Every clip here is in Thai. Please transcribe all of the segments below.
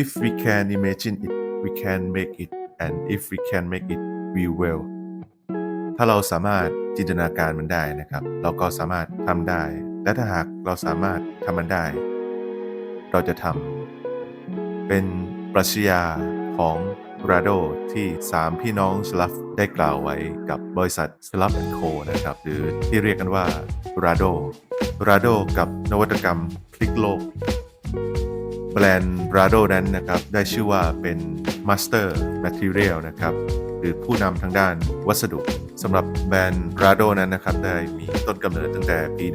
if we can imagine it we can make it and if we can make it we will ถ้าเราสามารถจินตนาการมันได้นะครับ เราก็สามารถทำได้ และถ้าหากเราสามารถทำมันได้ เราจะทำเป็นปรัชญาของราโดที่ 3 พี่น้องสลัฟได้กล่าวไว้กับบริษัทสลัฟแอนโคนะครับ หรือที่เรียกกันว่าราโดราโดกับนวัตกรรมพลิกโลก แบรนด์ Brado นั้นนะครับได้ชื่อว่าเป็น Master Material นะครับหรือผู้นำทางด้านวัสดุสำหรับแบรนด์ Rado นั้นนะครับได้มีต้นกำเนิดตั้งแต่ปี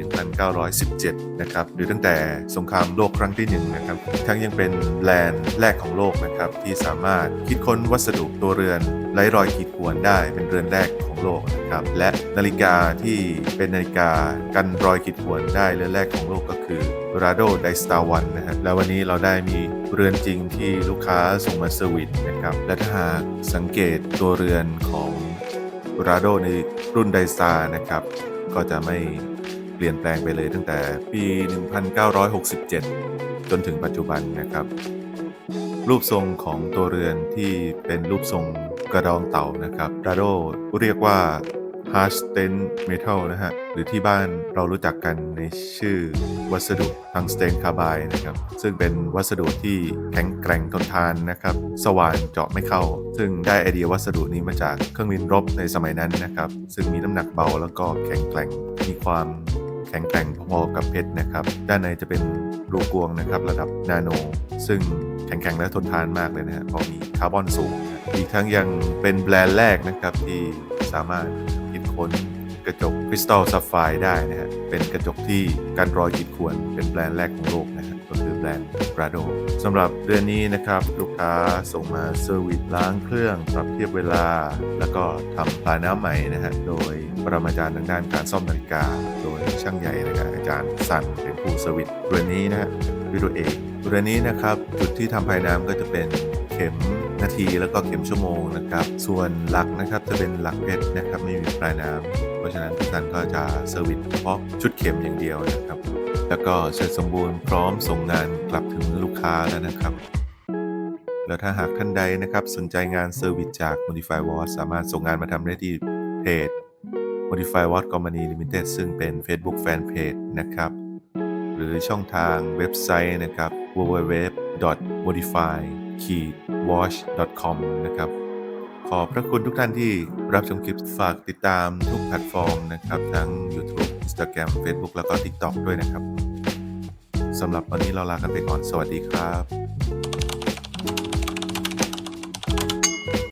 1917 นะครับหรือตั้งแต่สงครามโลกครั้งที่1นะครับทั้งยังเป็นแบรนด์แรกของโลกนะครับที่สามารถคิดค้นวัสดุตัวเรือนไร้รอยขีดข่วนได้เป็นเรือนแรกของโลกนะครับและนาฬิกาที่เป็นนาฬิกากันรอยขีดข่วนได้เรือนแรกของโลกก็คือ Rado d i s t a r One นะฮะแล้ววันนี้เราได้มีเรือนจริงที่ลูกค้าส่งมาเซอร์วิสนะครับและถ้าหากสังเกตตัวเรือนของ รา d o ในรุ่นไดซานะครับ ก็จะไม่เปลี่ยนแปลงไปเลยตั้งแต่ปี 1967 จนถึงปัจจุบันนะครับ รูปทรงของตัวเรือนที่เป็นรูปทรงกระดองเต่านะครับราโดเรียกว่า h a r s t e n Metal นะฮะ หรือที่บ้านเรารู้จักกันในชื่อวัสดุทังสเตนคาร์บายนะครับ ซึ่งเป็นวัสดุที่แข็งแกร่งทนทานนะครับ สว่านเจาะไม่เข้า ซึ่งได้ไอเดียวัสดุนี้มาจากเครื่องบินรบในสมัยนั้นนะครับ ซึ่งมีน้ำหนักเบาแล้วก็แข็งแกร่ง มีความแข็งแกร่งพอๆกับเพชรนะครับ ด้านในจะเป็นรูกวงนะครับระดับนาโน ซึ่งแข็งแกร่งและทนทานมากเลยนะฮะเพราะมีคาร์บอนสูง อีกทั้งยังเป็นแบรนด์แรกนะครับที่สามารถ้นกระจกคริสตัลซัฟไฟได้นะฮะเป็นกระจกที่กันรอยขีดข่วนเป็นแบรนด์แรกของโลกนะฮะก็คือแบรนด์ Prado สำหรับเดือนนี้นะครับ ลูกค้าส่งมาเซอร์วิสล้างเครื่อง ปรับเทียบเวลา แล้วก็ทำปลายน้ำใหม่นะฮะโดยปรมาจารย์ทางด้านการซ่อมนาฬิกา โดยช่างใหญ่นะครับอาจารย์สันเป็นผู้เซอร์วิสเรือนนี้นะฮะวิโอเอกเรือนนี้นะครับจุดที่ทำภายน้ำก็จะเป็นเข็ม นาทีแล้วก็เข็มชั่วโมงนะครับ ส่วนหลักนะครับจะเป็นหลักเพชรนะครับไม่มีปลายน้ำเพราะฉะนั้นทุกท่านก็จะเซอร์วิสเฉพาะชุดเข็มอย่างเดียวนะครับ แล้วก็เสร็จสมบูรณ์พร้อมส่งงานกลับถึงลูกค้าแล้วนะครับแล้วถ้าหากท่านใดนะครับสนใจงานเซอร์วิสจาก Modify Watch สามารถส่งงานมาทำได้ที่เพจ Modify Watch Company Limited ซึ่งเป็น Facebook Fanpage นะครับ หรือช่องทางเว็บไซต์นะครับ www.modify keywatch.com นะครับ ขอบพระคุณทุกท่านที่รับชมคลิปฝากติดตามทุกแพลตฟอร์มนะครับ ทั้ง YouTube Instagram Facebook แล้วก็ TikTok ด้วยนะครับสำหรับวันนี้เราลากันไปก่อน สวัสดีครับ